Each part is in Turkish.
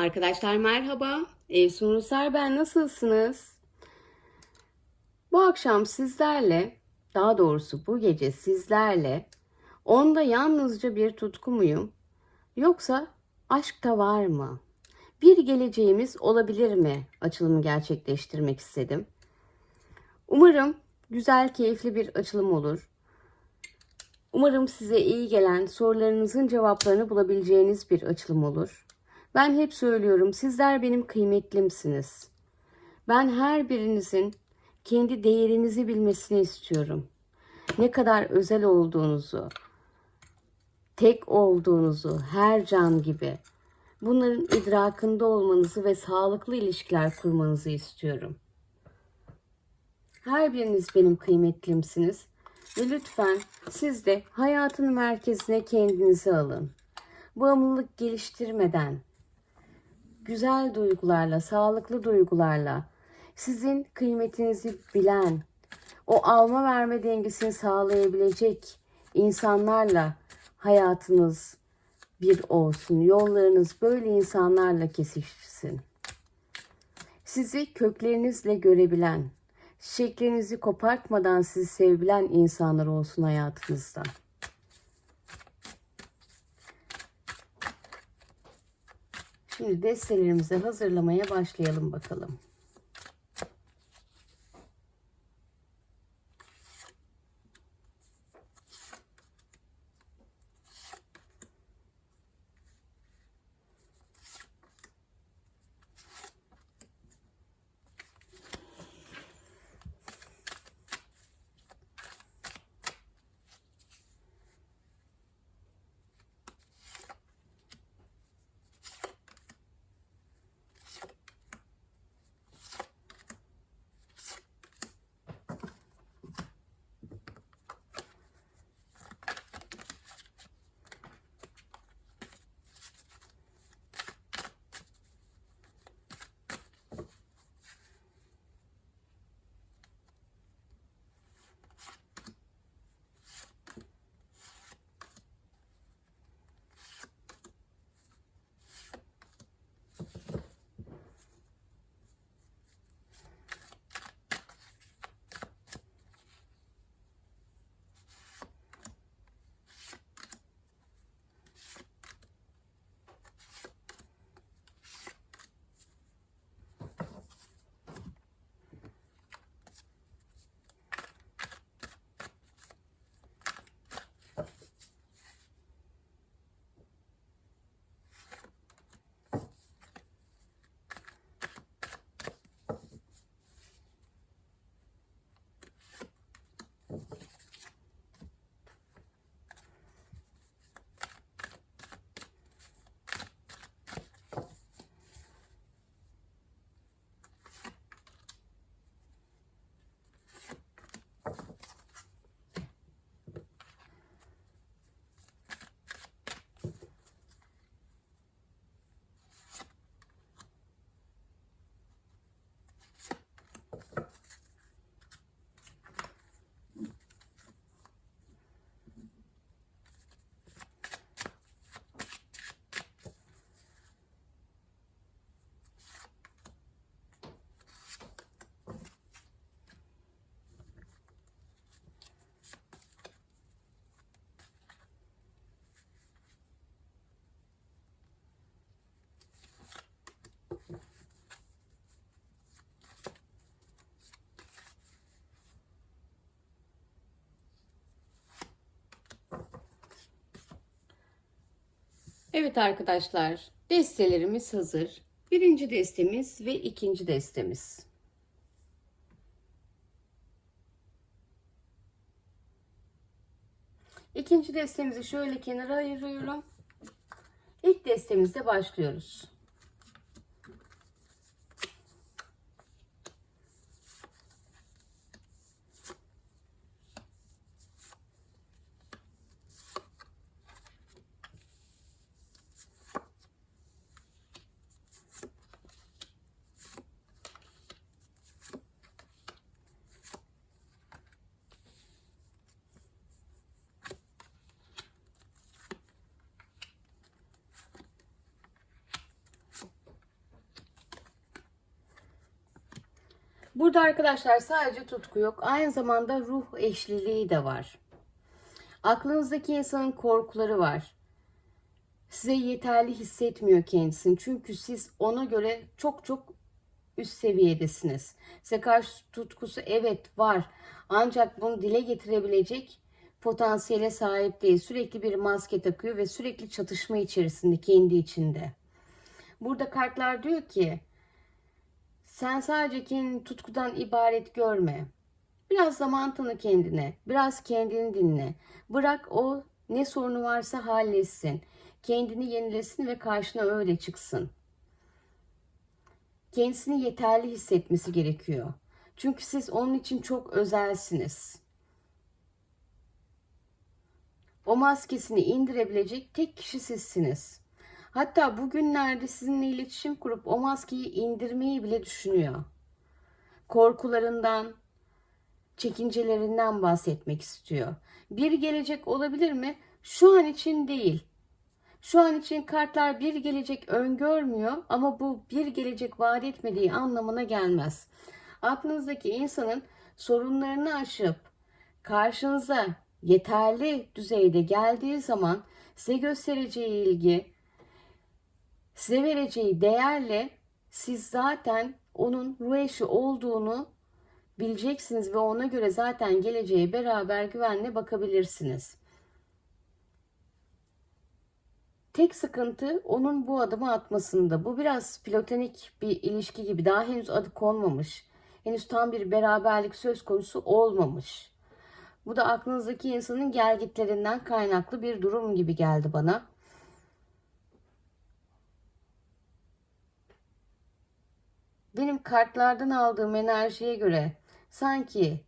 Arkadaşlar merhaba. Evsun Rusar ben nasılsınız? Bu akşam sizlerle, daha doğrusu bu gece sizlerle onda yalnızca bir tutku muyum? Yoksa aşk da var mı? Bir geleceğimiz olabilir mi? Açılımı gerçekleştirmek istedim. Umarım güzel, keyifli bir açılım olur. Umarım size iyi gelen sorularınızın cevaplarını bulabileceğiniz bir açılım olur. Ben hep söylüyorum sizler benim kıymetlimsiniz. Ben her birinizin kendi değerinizi bilmesini istiyorum. Ne kadar özel olduğunuzu, tek olduğunuzu, her can gibi bunların idrakında olmanızı ve sağlıklı ilişkiler kurmanızı istiyorum. Her biriniz benim kıymetlimsiniz ve lütfen siz de hayatın merkezine kendinizi alın. Bağımlılık geliştirmeden, güzel duygularla, sağlıklı duygularla, sizin kıymetinizi bilen, o alma verme dengesini sağlayabilecek insanlarla hayatınız bir olsun. Yollarınız böyle insanlarla kesişsin. Sizi köklerinizle görebilen, çiçeklerinizi kopartmadan sizi sevebilen insanlar olsun hayatınızda. Şimdi destelerimizi hazırlamaya başlayalım bakalım. Evet arkadaşlar, destelerimiz hazır. Birinci destemiz ve ikinci destemiz. İkinci destemizi şöyle kenara ayırıyorum. İlk destemizde başlıyoruz. Burada arkadaşlar sadece tutku yok. Aynı zamanda ruh eşliliği de var. Aklınızdaki insanın korkuları var. Size yeterli hissetmiyor kendisini. Çünkü siz ona göre çok çok üst seviyedesiniz. Size karşı tutkusu evet var. Ancak bunu dile getirebilecek potansiyele sahip değil. Sürekli bir maske takıyor ve sürekli çatışma içerisinde kendi içinde. Burada kartlar diyor ki sen sadece kendini tutkudan ibaret görme. Biraz zaman tanı kendine. Biraz kendini dinle. Bırak o ne sorunu varsa halletsin. Kendini yenilesin ve karşına öyle çıksın. Kendisini yeterli hissetmesi gerekiyor. Çünkü siz onun için çok özelsiniz. O maskesini indirebilecek tek kişi sizsiniz. Hatta bugünlerde sizinle iletişim kurup o maskeyi indirmeyi bile düşünüyor. Korkularından, çekincelerinden bahsetmek istiyor. Bir gelecek olabilir mi? Şu an için değil. Şu an için kartlar bir gelecek öngörmüyor ama bu bir gelecek vaat etmediği anlamına gelmez. Aklınızdaki insanın sorunlarını aşıp karşınıza yeterli düzeyde geldiği zaman size göstereceği ilgi, size vereceği değerle siz zaten onun ruh eşi olduğunu bileceksiniz ve ona göre zaten geleceğe beraber güvenle bakabilirsiniz. Tek sıkıntı onun bu adımı atmasında. Bu biraz platonik bir ilişki gibi. Daha henüz adı konmamış. Henüz tam bir beraberlik söz konusu olmamış. Bu da aklınızdaki insanın gelgitlerinden kaynaklı bir durum gibi geldi bana. Benim kartlardan aldığım enerjiye göre sanki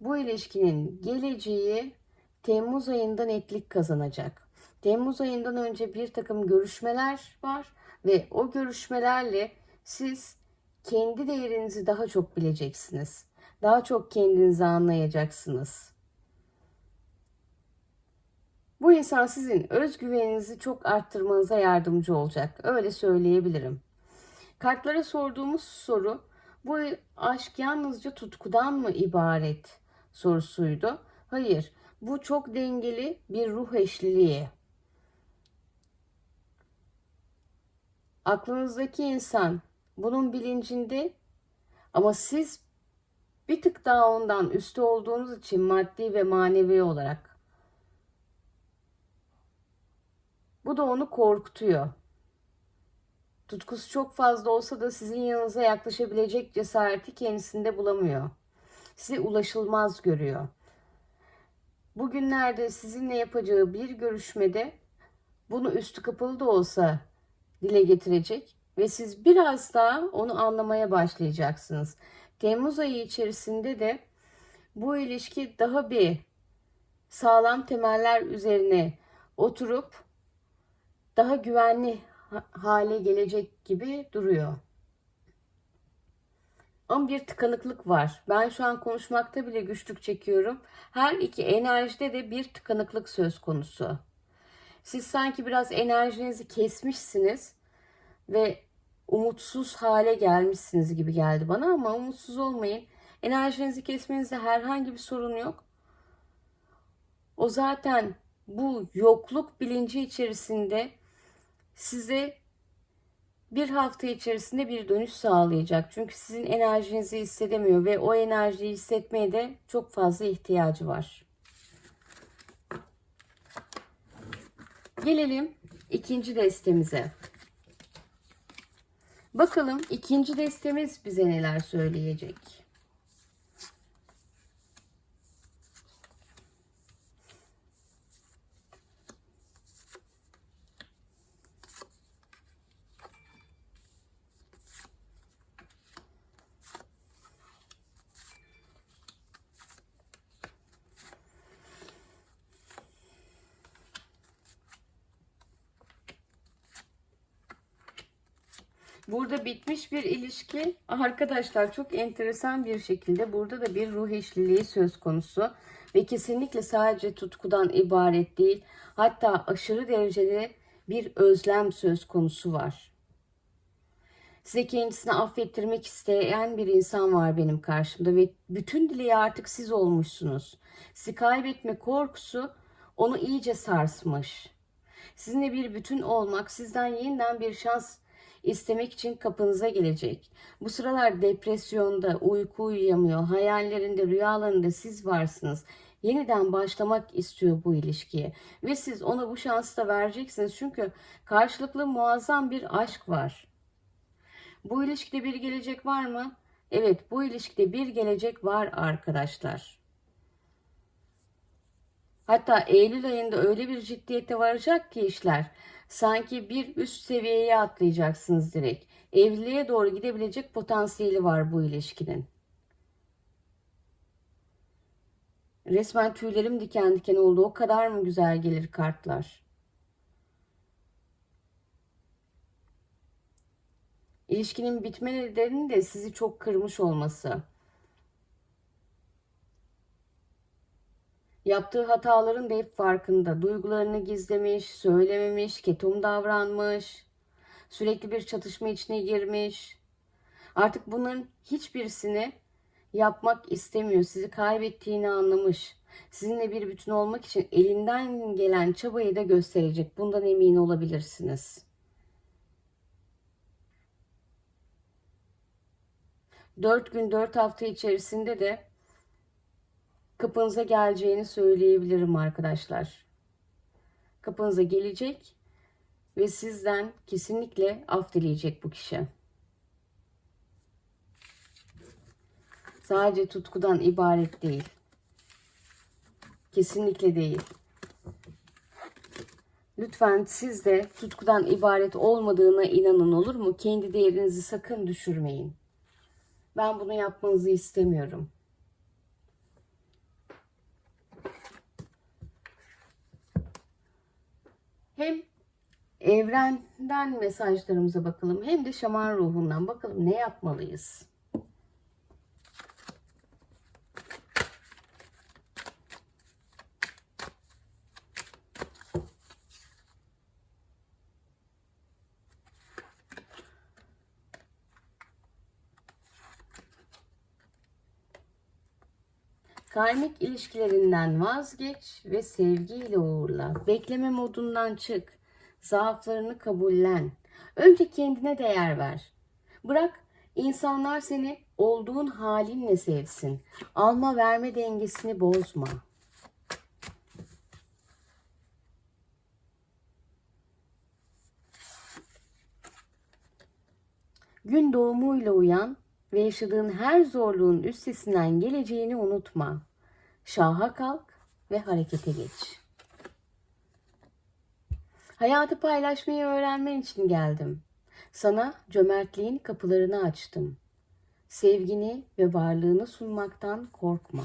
bu ilişkinin geleceği Temmuz ayında netlik kazanacak. Temmuz ayından önce bir takım görüşmeler var ve o görüşmelerle siz kendi değerinizi daha çok bileceksiniz. Daha çok kendinizi anlayacaksınız. Bu insan sizin özgüveninizi çok arttırmanıza yardımcı olacak. Öyle söyleyebilirim. Kartlara sorduğumuz soru bu aşk yalnızca tutkudan mı ibaret sorusuydu. Hayır, bu çok dengeli bir ruh eşliliği. Aklınızdaki insan bunun bilincinde ama siz bir tık daha ondan üstü olduğunuz için maddi ve manevi olarak bu da onu korkutuyor. Tutkusu çok fazla olsa da sizin yanınıza yaklaşabilecek cesareti kendisinde bulamıyor. Sizi ulaşılmaz görüyor. Bugünlerde sizinle yapacağı bir görüşmede bunu üstü kapalı da olsa dile getirecek ve siz biraz daha onu anlamaya başlayacaksınız. Temmuz ayı içerisinde de bu ilişki daha bir sağlam temeller üzerine oturup daha güvenli hale gelecek gibi duruyor. Ama bir tıkanıklık var. Ben şu an konuşmakta bile güçlük çekiyorum. Her iki enerjide de bir tıkanıklık söz konusu. Siz sanki biraz enerjinizi kesmişsiniz ve umutsuz hale gelmişsiniz gibi geldi bana ama umutsuz olmayın. Enerjinizi kesmenizde herhangi bir sorun yok. O zaten bu yokluk bilinci içerisinde size bir hafta içerisinde bir dönüş sağlayacak. Çünkü sizin enerjinizi hissedemiyor ve o enerjiyi hissetmeye de çok fazla ihtiyacı var. Gelelim ikinci destemize. Bakalım ikinci destemiz bize neler söyleyecek. Burada bitmiş bir ilişki arkadaşlar çok enteresan bir şekilde burada da bir ruh eşliliği söz konusu ve kesinlikle sadece tutkudan ibaret değil hatta aşırı derecede bir özlem söz konusu var. Size kendisini affettirmek isteyen bir insan var benim karşımda ve bütün dileği artık siz olmuşsunuz. Sizi kaybetme korkusu onu iyice sarsmış. Sizinle bir bütün olmak, sizden yeniden bir şans istemek için kapınıza gelecek. Bu sıralar depresyonda, uyku uyuyamıyor, hayallerinde, rüyalarında siz varsınız. Yeniden başlamak istiyor bu ilişkiye ve siz ona bu şansı da vereceksiniz çünkü karşılıklı muazzam bir aşk var. Bu ilişkide bir gelecek var mı? Evet, bu ilişkide bir gelecek var arkadaşlar. Hatta Eylül ayında öyle bir ciddiyete varacak ki işler. Sanki bir üst seviyeye atlayacaksınız direkt. Evliliğe doğru gidebilecek potansiyeli var bu ilişkinin. Resmen tüylerim diken diken oldu. O kadar mı güzel gelir kartlar? İlişkinin bitme nedeni de sizi çok kırmış olması. Yaptığı hataların da hep farkında. Duygularını gizlemiş, söylememiş, ketum davranmış. Sürekli bir çatışma içine girmiş. Artık bunların hiçbirisini yapmak istemiyor. Sizi kaybettiğini anlamış. Sizinle bir bütün olmak için elinden gelen çabayı da gösterecek. Bundan emin olabilirsiniz. Dört gün, dört hafta içerisinde de kapınıza geleceğini söyleyebilirim arkadaşlar. Kapınıza gelecek ve sizden kesinlikle af dileyecek bu kişi. Sadece tutkudan ibaret değil. Kesinlikle değil. Lütfen siz de tutkudan ibaret olmadığına inanın olur mu? Kendi değerinizi sakın düşürmeyin. Ben bunu yapmanızı istemiyorum. Hem evrenden mesajlarımıza bakalım hem de şaman ruhundan bakalım ne yapmalıyız. Karmik ilişkilerinden vazgeç ve sevgiyle uğurla. Bekleme modundan çık. Zaaflarını kabullen. Önce kendine değer ver. Bırak insanlar seni olduğun halinle sevsin. Alma verme dengesini bozma. Gün doğumuyla uyan ve yaşadığın her zorluğun üstesinden geleceğini unutma. Şaha kalk ve harekete geç. Hayatı paylaşmayı öğrenmen için geldim. Sana cömertliğin kapılarını açtım. Sevgini ve varlığını sunmaktan korkma.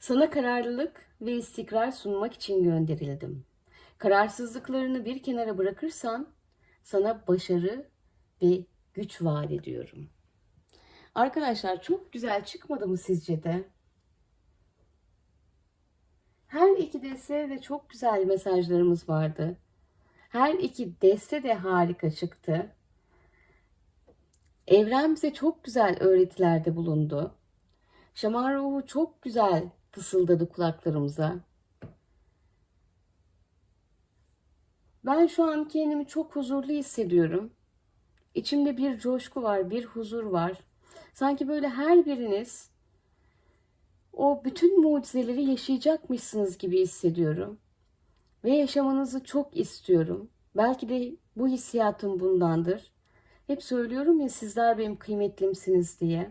Sana kararlılık ve istikrar sunmak için gönderildim. Kararsızlıklarını bir kenara bırakırsan sana başarı ve güç vaat ediyorum. Arkadaşlar çok güzel çıkmadı mı sizce de? Her iki deste de çok güzel mesajlarımız vardı. Her iki deste de harika çıktı. Evren bize çok güzel öğretilerde bulundu. Şaman ruhu çok güzel fısıldadı kulaklarımıza. Ben şu an kendimi çok huzurlu hissediyorum. İçimde bir coşku var, bir huzur var. Sanki böyle her biriniz o bütün mucizeleri yaşayacakmışsınız gibi hissediyorum. Ve yaşamanızı çok istiyorum. Belki de bu hissiyatım bundandır. Hep söylüyorum ya sizler benim kıymetlimsiniz diye.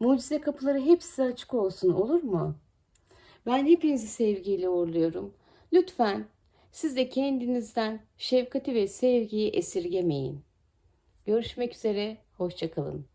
Mucize kapıları hep size açık olsun olur mu? Ben hepinizi sevgiyle uğurluyorum. Lütfen siz de kendinizden şefkati ve sevgiyi esirgemeyin. Görüşmek üzere, hoşçakalın.